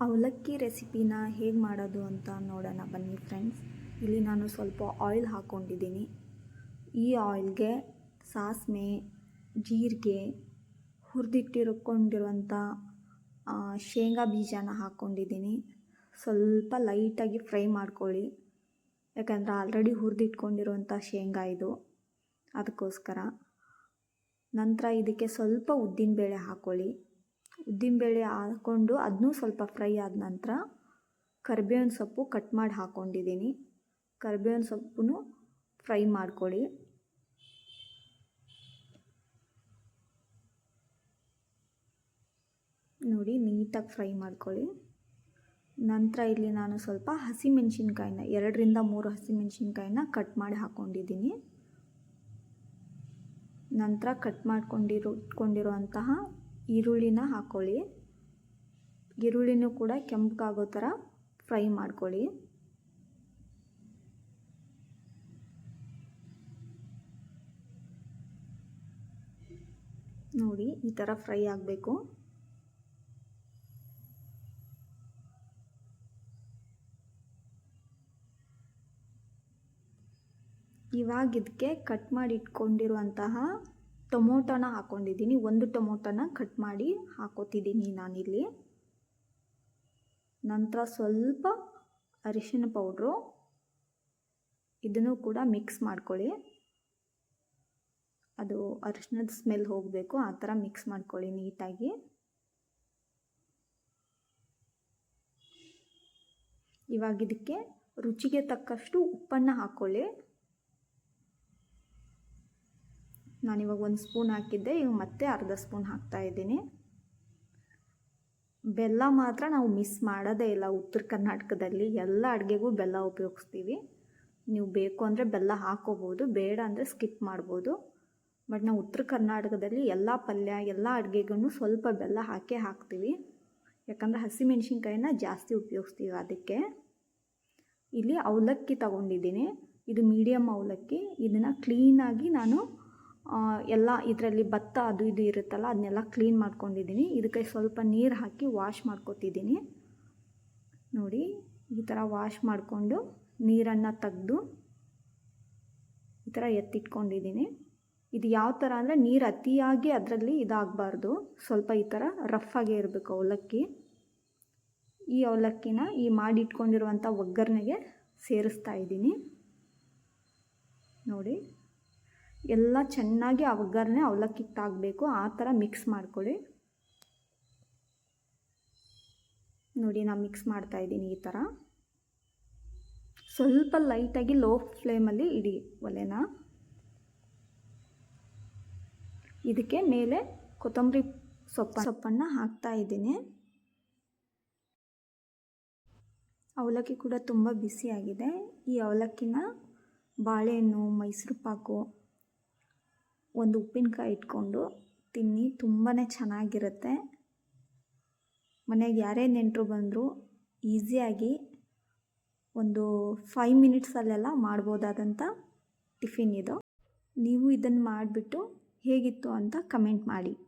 ಅವಲಕ್ಕಿ ರೆಸಿಪಿನ ಹೇಗೆ ಮಾಡೋದು ಅಂತ ನೋಡೋಣ ಬನ್ನಿ ಫ್ರೆಂಡ್ಸ್. ಇಲ್ಲಿ ನಾನು ಸ್ವಲ್ಪ ಆಯಿಲ್ ಹಾಕ್ಕೊಂಡಿದ್ದೀನಿ ಈ ಆಯಿಲ್ಗೆ ಸಾಸಿವೆ, ಜೀರಿಗೆ, ಹುರಿದಿಟ್ಟಿರ್ಕೊಂಡಿರುವಂಥ ಶೇಂಗಾ ಬೀಜನ ಹಾಕ್ಕೊಂಡಿದ್ದೀನಿ ಸ್ವಲ್ಪ ಲೈಟಾಗಿ ಫ್ರೈ ಮಾಡ್ಕೊಳ್ಳಿ. ಯಾಕಂದರೆ ಆಲ್ರೆಡಿ ಹುರಿದಿಟ್ಕೊಂಡಿರುವಂಥ ಶೇಂಗಾ ಇದು. ಅದಕ್ಕೋಸ್ಕರ. ನಂತರ ಇದಕ್ಕೆ ಸ್ವಲ್ಪ ಉದ್ದಿನಬೇಳೆ ಹಾಕ್ಕೊಳ್ಳಿ ಉದ್ದಿನಬೇಳೆ ಹಾಕ್ಕೊಂಡು ಅದನ್ನೂ ಸ್ವಲ್ಪ ಫ್ರೈ ಆದ ನಂತರ ಕರಿಬೇವಿನ ಸೊಪ್ಪು ಕಟ್ ಮಾಡಿ ಹಾಕ್ಕೊಂಡಿದ್ದೀನಿ ಕರಿಬೇವಿನ ಸೊಪ್ಪು ಫ್ರೈ ಮಾಡ್ಕೊಳ್ಳಿ. ನೋಡಿ ನೀಟಾಗಿ ಫ್ರೈ ಮಾಡ್ಕೊಳ್ಳಿ. ನಂತರ ಇಲ್ಲಿ ನಾನು ಸ್ವಲ್ಪ ಹಸಿಮೆಣ್ಸಿನ್ಕಾಯಿನ, ಎರಡರಿಂದ ಮೂರು ಹಸಿಮೆಣ್ಸಿನ್ಕಾಯಿನ ಕಟ್ ಮಾಡಿ ಹಾಕ್ಕೊಂಡಿದ್ದೀನಿ ನಂತರ ಕಟ್ ಮಾಡ್ಕೊಂಡಿರೋ ಇಟ್ಕೊಂಡಿರುವಂತಹ ಈರುಳ್ಳಿನ ಹಾಕ್ಕೊಳ್ಳಿ ಈರುಳ್ಳಿನೂ ಕೂಡ ಕೆಂಪಗಾಗೋ ಥರ ಫ್ರೈ ಮಾಡ್ಕೊಳ್ಳಿ. ನೋಡಿ, ಈ ಥರ ಫ್ರೈ ಆಗಬೇಕು. ಇವಾಗ ಇದಕ್ಕೆ ಕಟ್ ಮಾಡಿ ಇಟ್ಕೊಂಡಿರುವಂತಹ ಟೊಮೊಟೊನ ಹಾಕ್ಕೊಂಡಿದ್ದೀನಿ ಒಂದು ಟೊಮೊಟೊನ ಕಟ್ ಮಾಡಿ ಹಾಕೋತಿದ್ದೀನಿ ನಾನಿಲ್ಲಿ. ನಂತರ ಸ್ವಲ್ಪ ಅರಿಶಿನ ಪೌಡ್ರು. ಇದನ್ನು ಕೂಡ ಮಿಕ್ಸ್ ಮಾಡ್ಕೊಳ್ಳಿ. ಅದು ಅರಿಶಿನದ ಸ್ಮೆಲ್ ಹೋಗಬೇಕು, ಆ ಥರ ಮಿಕ್ಸ್ ಮಾಡ್ಕೊಳ್ಳಿ ನೀಟಾಗಿ. ಇವಾಗ ಇದಕ್ಕೆ ರುಚಿಗೆ ತಕ್ಕಷ್ಟು ಉಪ್ಪನ್ನು ಹಾಕ್ಕೊಳ್ಳಿ ನಾನಿವಾಗ ಒಂದು ಸ್ಪೂನ್ ಹಾಕಿದ್ದೆ, ಈಗ ಮತ್ತೆ ಅರ್ಧ ಸ್ಪೂನ್ ಹಾಕ್ತಾ ಇದ್ದೀನಿ. ಬೆಲ್ಲ ಮಾತ್ರ ನಾವು ಮಿಸ್ ಮಾಡೋದೇ ಇಲ್ಲ, ಉತ್ತರ ಕರ್ನಾಟಕದಲ್ಲಿ ಎಲ್ಲ ಅಡುಗೆಗೂ ಬೆಲ್ಲ ಉಪಯೋಗಿಸ್ತೀವಿ. ನೀವು ಬೇಕು ಅಂದರೆ ಬೆಲ್ಲ ಹಾಕೋಬೋದು, ಬೇಡ ಅಂದರೆ ಸ್ಕಿಪ್ ಮಾಡ್ಬೋದು. ಬಟ್ ನಾವು ಉತ್ತರ ಕರ್ನಾಟಕದಲ್ಲಿ ಎಲ್ಲ ಪಲ್ಯ, ಎಲ್ಲ ಅಡುಗೆಗೂ ಸ್ವಲ್ಪ ಬೆಲ್ಲ ಹಾಕೇ ಹಾಕ್ತೀವಿ. ಯಾಕಂದರೆ ಹಸಿಮೆಣ್ಸಿನ್ಕಾಯಿನ ಜಾಸ್ತಿ ಉಪಯೋಗಿಸ್ತೀವಿ ಅದಕ್ಕೆ. ಇಲ್ಲಿ ಅವಲಕ್ಕಿ ತಗೊಂಡಿದ್ದೀನಿ. ಇದು ಮೀಡಿಯಮ್ ಅವಲಕ್ಕಿ. ಇದನ್ನು ಕ್ಲೀನಾಗಿ ನಾನು ಎಲ್ಲ ಇದರಲ್ಲಿ ಭತ್ತ ಅದು ಇದು ಇರುತ್ತಲ್ಲ, ಅದನ್ನೆಲ್ಲ ಕ್ಲೀನ್ ಮಾಡ್ಕೊಂಡಿದ್ದೀನಿ. ಇದಕ್ಕೆ ಸ್ವಲ್ಪ ನೀರು ಹಾಕಿ ವಾಶ್ ಮಾಡ್ಕೊತಿದ್ದೀನಿ. ನೋಡಿ, ಈ ಥರ ವಾಶ್ ಮಾಡಿಕೊಂಡು ನೀರನ್ನು ತೆಗೆದು ಈ ಥರ ಎತ್ತಿಟ್ಕೊಂಡಿದ್ದೀನಿ. ಇದು ಯಾವ ಥರ ಅಂದರೆ ನೀರು ಅತಿಯಾಗಿ ಅದರಲ್ಲಿ ಇದಾಗಬಾರ್ದು. ಸ್ವಲ್ಪ ಈ ಥರ ರಫ್ ಆಗೇ ಇರಬೇಕು ಅವಲಕ್ಕಿ. ಈ ಅವಲಕ್ಕಿನ ಈ ಮಾಡಿಟ್ಕೊಂಡಿರುವಂಥ ಒಗ್ಗರಣೆಗೆ ಸೇರಿಸ್ತಾ ಇದ್ದೀನಿ. ನೋಡಿ ಎಲ್ಲ ಚೆನ್ನಾಗಿ ಒಗ್ಗರಣೆ ಅವಲಕ್ಕಿ ತಾಗಬೇಕು ಆ ಥರ ಮಿಕ್ಸ್ ಮಾಡ್ಕೊಳ್ಳಿ. ನೋಡಿ ನಾನು ಮಿಕ್ಸ್ ಮಾಡ್ತಾ ಇದ್ದೀನಿ ಈ ಥರ. ಸ್ವಲ್ಪ ಲೈಟಾಗಿ ಲೋ ಫ್ಲೇಮಲ್ಲಿ ಇಡಿ ಒಲೆನ. ಇದಕ್ಕೆ ಮೇಲೆ ಕೊತ್ತಂಬರಿ ಸೊಪ್ಪ ಸೊಪ್ಪನ್ನು ಹಾಕ್ತಾ ಇದ್ದೀನಿ. ಅವಲಕ್ಕಿ ಕೂಡ ತುಂಬ ಬಿಸಿಯಾಗಿದೆ. ಈ ಅವಲಕ್ಕಿನ ಬಾಳೆಹಣ್ಣು, ಮೈಸೂರು ಪಾಕು ಒಂದು ಉಪ್ಪಿನಕಾಯಿ ಇಟ್ಕೊಂಡು ತಿನ್ನಿ ತುಂಬಾ ಚೆನ್ನಾಗಿರುತ್ತೆ. ಮನೆಗೆ ಯಾರೇ ನೆಂಟರು ಬಂದರೂ ಈಸಿಯಾಗಿ ಒಂದು ಫೈವ್ ಮಿನಿಟ್ಸಲ್ಲೆಲ್ಲ ಮಾಡ್ಬೋದಾದಂಥ ಟಿಫಿನ್ ಇದು. ನೀವು ಇದನ್ನು ಮಾಡಿಬಿಟ್ಟು ಹೇಗಿತ್ತು ಅಂತ ಕಮೆಂಟ್ ಮಾಡಿ.